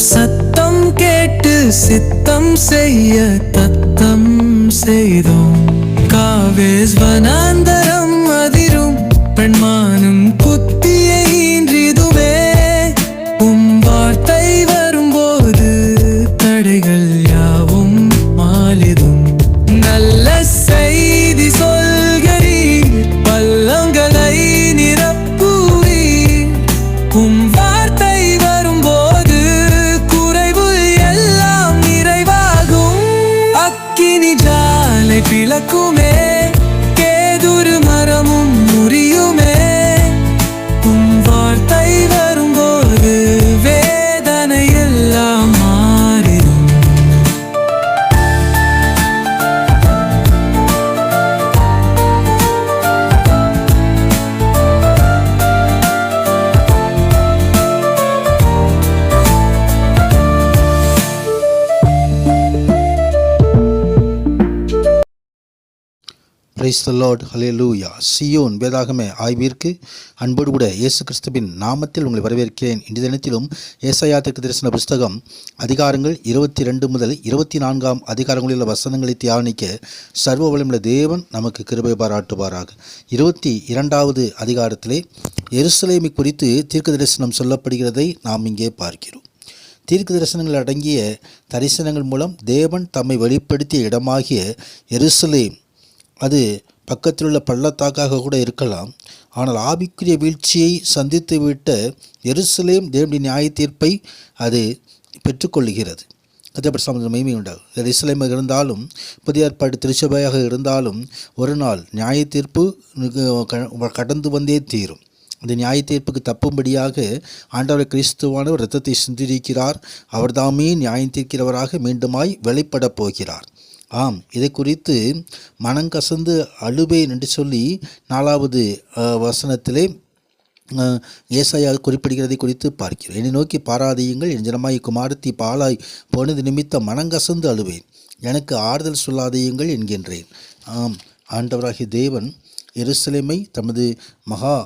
சத்தம் கேட்டு சித்தம் செய்ய தத்தம் செய்தோம். காவேஸ் வனாந்தரம் பிரைஸ் த லார்ட் லூயா சியோன் வேதாகமே ஆய்விற்கு அன்போடு கூட இயேசு கிறிஸ்துவின் நாமத்தில் உங்களை வரவேற்கிறேன். இன்றைய தினத்திலும் ஏசாயா தீர்க்க தரிசன புஸ்தகம் அதிகாரங்கள் இருபத்தி ரெண்டு முதல் இருபத்தி நான்காம் அதிகாரங்களில் உள்ள வசனங்களை தியானிக்க சர்வ வளமுள்ள தேவன் நமக்கு கிருபை பாராட்டுவாராக. இருபத்தி இரண்டாவது அதிகாரத்திலே எருசலேமை குறித்து தீர்க்க தரிசனம் சொல்லப்படுகிறதை நாம் இங்கே பார்க்கிறோம். தீர்க்க தரிசனங்கள் அடங்கிய தரிசனங்கள் மூலம் தேவன் தம்மை வெளிப்படுத்திய இடமாகிய எருசலேம் அது பக்கத்தில் உள்ள பள்ளத்தாக்காக கூட இருக்கலாம். ஆனால் ஆவிக்குரிய வீழ்ச்சியை சந்தித்து விட்ட எருசலேம் தேவனுடைய நியாய தீர்ப்பை அது பெற்றுக்கொள்கிறது கத்தப்பட்ட சாமத்தில் மகிமை உண்டாகும். எருசலேமாக இருந்தாலும் புதிய ஏற்பாடு திருச்சபையாக இருந்தாலும் ஒரு நாள் நியாய தீர்ப்பு கடந்து வந்தே தீரும். அந்த நியாய தீர்ப்புக்கு தப்பும்படியாக ஆண்டவர் கிறிஸ்துவானவர் இரத்தத்தை சிந்திருக்கிறார் அவர்தாமே நியாயம் தீர்க்கிறவராக மீண்டுமாய் வெளிப்படப் போகிறார். ஆம் இதை குறித்து மனங்கசந்து அழுவேன் என்று சொல்லி நாலாவது வசனத்திலே ஏசாயா குறிப்பிடுகிறதை குறித்து பார்க்கிறோம். என்னை நோக்கி பாராதியுங்கள் என் ஜனமாய் குமாரத்தி பாலாய் போனது நிமித்தம் மனங்கசந்து அழுவேன். எனக்கு ஆறுதல் சொல்லாதையுங்கள் என்கின்றேன். ஆம் ஆண்டவராகிய தேவன் எருசலேமை தமது மகா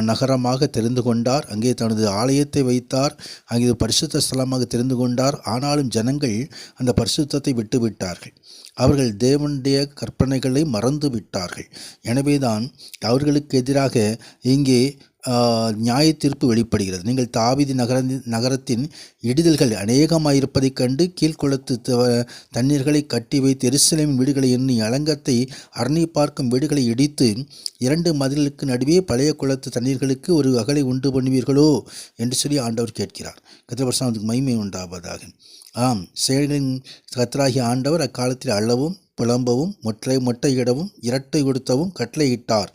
நகரமாக தெரிந்து கொண்டார். அங்கே தனது ஆலயத்தை வைத்தார். அங்கே பரிசுத்த ஸ்தலமாக தெரிந்து கொண்டார். ஆனாலும் ஜனங்கள் அந்த பரிசுத்தத்தை விட்டு விட்டார்கள் அவர்கள் தேவனுடைய கற்பனைகளை மறந்து விட்டார்கள் எனவேதான் அவர்களுக்கு எதிராக இங்கே நியாய தீர்ப்பு வெளிப்படுகிறது. நீங்கள் தாவிதி நகர நகரத்தின் இடிதல்கள் அநேகமாயிருப்பதைக் கண்டு கீழ்குளத்து தண்ணீர்களை கட்டி வைத்து எருசலேமின் வீடுகளை எண்ணி அலங்கத்தை அரணி பார்க்கும் வீடுகளை இடித்து இரண்டு மதில்களுக்கு நடுவே பழைய குளத்து தண்ணீர்களுக்கு ஒரு அகலை உண்டு பண்ணுவீர்களோ? என்று சொல்லி ஆண்டவர் கேட்கிறார். கத்திரவர்ஷத்துக்கு மகிமை உண்டாவதாக. ஆம் செயல்களின் கத்தராகிய ஆண்டவர் அக்காலத்தில் அள்ளவும் புலம்பவும் மொட்டை மொட்டையிடவும் இரட்டை கொடுத்தவும் கட்டளையிட்டார்.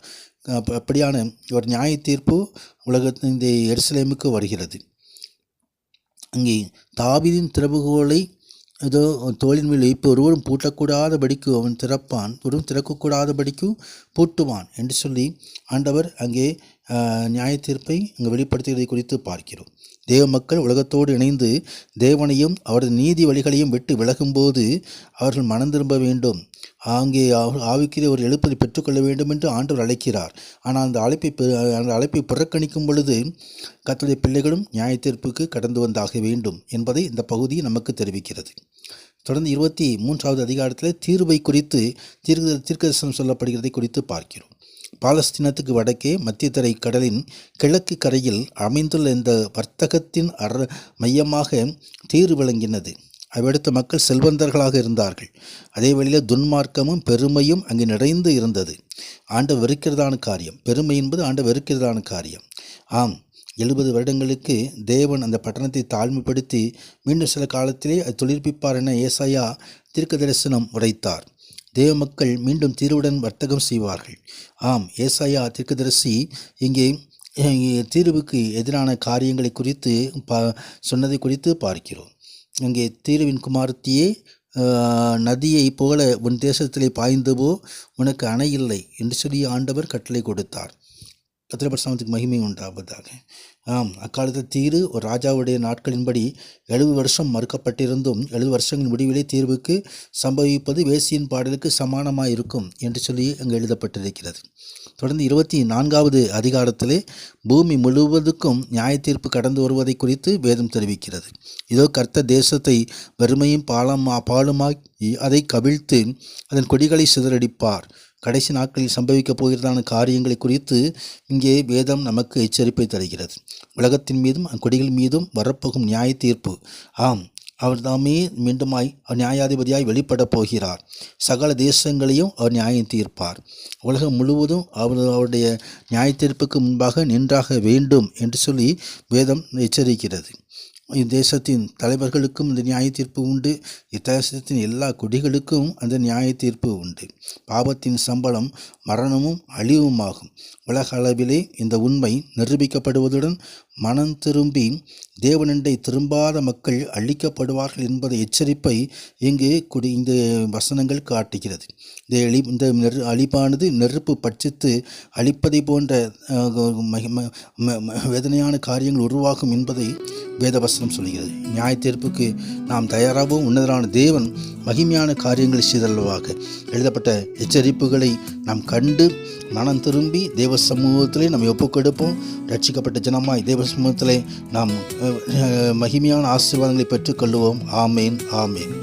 அப்படியான ஒரு நியாய தீர்ப்பு உலகத்தின் இந்த எருசலேமுக்கு வருகிறது. அங்கே தாவிதின் திறவுகோலை ஏதோ தோளின் மேல் இப்போ ஒருவரும் பூட்டக்கூடாதபடிக்கு அவன் திறப்பான் ஒருவரும் திறக்கக்கூடாதபடிக்கு பூட்டுவான் என்று சொல்லி ஆண்டவர் அங்கே நியாய தீர்ப்பை இங்கு வெளிப்படுத்துகிறது குறித்து பார்க்கிறோம். தேவ மக்கள் உலகத்தோடு இணைந்து தேவனையும் அவரது நீதி வழிகளையும் விட்டு விலகும்போது அவர்கள் மனம் திரும்ப வேண்டும். அங்கே அவர் ஒரு எழுப்பதை பெற்றுக்கொள்ள வேண்டும் என்று ஆண்டவர் அழைக்கிறார். ஆனால் அந்த அழைப்பை அந்த அழைப்பை புறக்கணிக்கும் பொழுது கர்த்தருடைய பிள்ளைகளும் நியாய தீர்ப்புக்கு கடந்து வந்தாக வேண்டும் என்பதை இந்த பகுதி நமக்கு தெரிவிக்கிறது. தொடர்ந்து இருபத்தி மூன்றாவது அதிகாரத்தில் தீர்வை குறித்து தீர்க்க தீர்க்கதரிசனம் சொல்லப்படுகிறதை குறித்து பார்க்கிறோம். பாலஸ்தீனத்துக்கு வடக்கே மத்திய தரை கடலின் கிழக்கு கரையில் அமைந்துள்ள இந்த வர்த்தகத்தின் அற மையமாக தீர் விளங்கினது. அவ்விடத்து மக்கள் செல்வந்தர்களாக இருந்தார்கள். அதே வழியில் துன்மார்க்கமும் பெருமையும் அங்கு நிறைந்து இருந்தது. ஆண்ட வெறுக்கிறதான காரியம். பெருமை என்பது ஆண்ட வெறுக்கிறதான காரியம். ஆம் எழுபது வருடங்களுக்கு தேவன் அந்த பட்டணத்தை தாழ்மைப்படுத்தி மீண்டும் சில காலத்திலே அது துளிர்ப்பிப்பார் என ஏசாயா தீர்க்க தரிசனம் உரைத்தார். தேவ மக்கள் மீண்டும் தீர்வுடன் வர்த்தகம் செய்வார்கள். ஆம் ஏசாயா தீர்க்கதரிசி இங்கே தீர்வுக்கு எதிரான காரியங்களை குறித்து பா சொன்னதை குறித்து பார்க்கிறோம். இங்கே தீர்வின் குமாரத்தியே நதியை நதியைப் போல உன் தேசத்திலே பாய்ந்துவோ உனக்கு அணை இல்லை என்று சொல்லி ஆண்டவர் கட்டளை கொடுத்தார். கத்திரபட்சத்துக்கு மகிமை உண்டாவதாக. ஆம் அக்காலத்து தீரு ஒரு ராஜாவுடைய நாட்களின்படி எழுபது வருஷம் மறுக்கப்பட்டிருந்தும் எழுபது வருஷங்களின் முடிவிலே தீர்வுக்கு சம்பவிப்பது வேசியின் பாடலுக்கு சமானமாக இருக்கும் என்று சொல்லி அங்கு எழுதப்பட்டிருக்கிறது. தொடர்ந்து இருபத்தி நான்காவது அதிகாரத்திலே பூமி முழுவதுக்கும் நியாய தீர்ப்பு கடந்து வருவதை குறித்து வேதம் தெரிவிக்கிறது. இதோ கர்த்த தேசத்தை வறுமையும் பாலமா பாலுமாக்கி அதை கவிழ்த்து அதன் கொடிகளை சிதறடிப்பார். கடைசி நாட்களில் சம்பவிக்கப் போகிறதான காரியங்களை குறித்து இங்கே வேதம் நமக்கு எச்சரிப்பை தருகிறது. உலகத்தின் மீதும் அக்கொடிகள் மீதும் வரப்போகும் நியாய தீர்ப்பு ஆம் அவர் தாமே மீண்டுமாய் நியாயாதிபதியாய் வெளிப்படப் போகிறார். சகல தேசங்களையும் அவர் நியாயம் தீர்ப்பார். உலகம் முழுவதும் அவர் அவருடைய நியாய தீர்ப்புக்கு முன்பாக நின்றாக வேண்டும் என்று சொல்லி வேதம் எச்சரிக்கிறது. இத்தேசத்தின் தலைவர்களுக்கும் இந்த நியாய தீர்ப்பு உண்டு இத்தேசத்தின் எல்லா குடிகளுக்கும் அந்த நியாய தீர்ப்பு உண்டு. பாவத்தின் சம்பளம் மரணமும் அழிவுமாகும். உலக அளவிலே இந்த உண்மை நிரூபிக்கப்படுவதுடன் மனம் திரும்பி தேவனண்டை திரும்பாத மக்கள் அழிக்கப்படுவார்கள் என்பதை எச்சரிப்பை இங்கு குடி இந்த வசனங்கள் காட்டுகிறது. இந்த எளி இந்த நெரு அழிப்பானது நெருப்பு பட்சித்து அழிப்பதை போன்ற மகி- ம- வேதனையான காரியங்கள் உருவாகும் என்பதை வேதவசனம் சொல்கிறது. நியாய தீர்ப்புக்கு நாம் தயாராகவும் உன்னதரான தேவன் மகிமையான காரியங்களை செய்தல்வாக எழுதப்பட்ட எச்சரிப்புகளை நாம் கண்டு மனம் திரும்பி தேவ சமூகத்திலே நம்ம ஒப்புக்கொடுப்போம். ரட்சிக்கப்பட்ட ஜனமாய் தேவ சமூகத்திலே நாம் மகிமையான ஆசீர்வாதங்களை பெற்றுக்கொள்வோம் ஆமேன் ஆமேன்.